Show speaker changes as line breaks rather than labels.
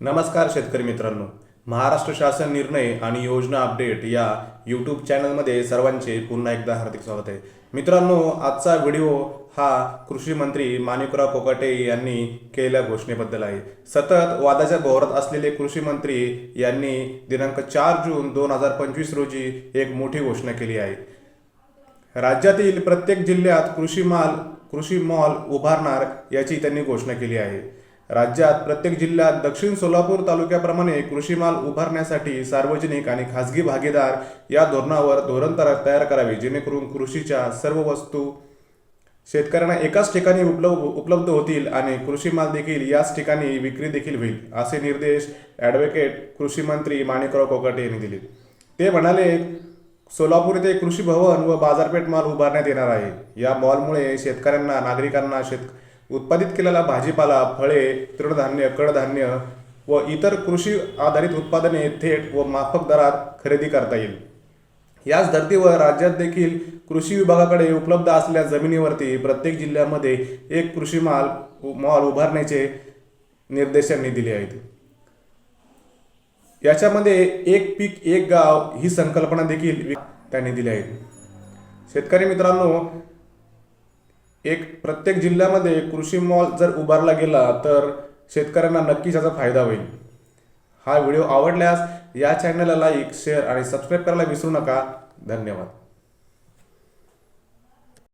नमस्कार शेतकरी मित्रांनो. महाराष्ट्र शासन निर्णय आणि योजना अपडेट या यूट्यूब चॅनलमध्ये सर्वांचे पुन्हा एकदा हार्दिक स्वागत आहे. मित्रांनो आजचा व्हिडिओ हा कृषी मंत्री माणिकराव कोकाटे यांनी केलेल्या घोषणेबद्दल आहे. सतत वादाच्या भोवरात असलेले कृषी मंत्री यांनी दिनांक चार जून दोन हजार पंचवीस रोजी एक मोठी घोषणा केली आहे. राज्यातील प्रत्येक जिल्ह्यात कृषी माल कृषी मॉल उभारणार याची त्यांनी घोषणा केली आहे. राज्यात प्रत्येक जिल्ह्यात दक्षिण सोलापूर तालुक्याप्रमाणे कृषी माल उभारण्यासाठी सार्वजनिक आणि खासगी भागीदार या धोरणावर धोरण तयार तयार करावे जेणेकरून कृषीच्या सर्व वस्तू शेतकऱ्यांना एकाच ठिकाणी उपलब्ध उपलब्ध होतील आणि कृषी माल देखील याच ठिकाणी विक्री देखील होईल असे निर्देश ॲडव्होकेट कृषी मंत्री माणिकराव कोकाटे यांनी दिले. ते म्हणाले सोलापूर येथे कृषी भवन व बाजारपेठ माल उभारण्यात येणार आहे. या मॉलमुळे शेतकऱ्यांना नागरिकांना शेत उत्पादित केलेला भाजीपाला फळे तृणधान्य कडधान्य व इतर कृषी आधारित उत्पादने थेट व माफक दरात खरेदी करता येईल. याच धर्तीवर राज्यात देखील कृषी विभागाकडे उपलब्ध असलेल्या जमिनीवरती प्रत्येक जिल्ह्यामध्ये एक कृषी माल मॉल उभारण्याचे निर्देश त्यांनी दिले आहेत. याच्यामध्ये एक पीक एक गाव ही संकल्पना देखील त्यांनी दिली आहे. शेतकरी मित्रांनो एक प्रत्येक जिल्ह्यामध्ये कृषी मॉल जर उभारला गेला तर शेतकऱ्यांना नक्कीच याचा फायदा होईल. हा व्हिडिओ आवडल्यास या चॅनलला लाईक शेअर आणि सबस्क्राईब करायला विसरू नका. धन्यवाद.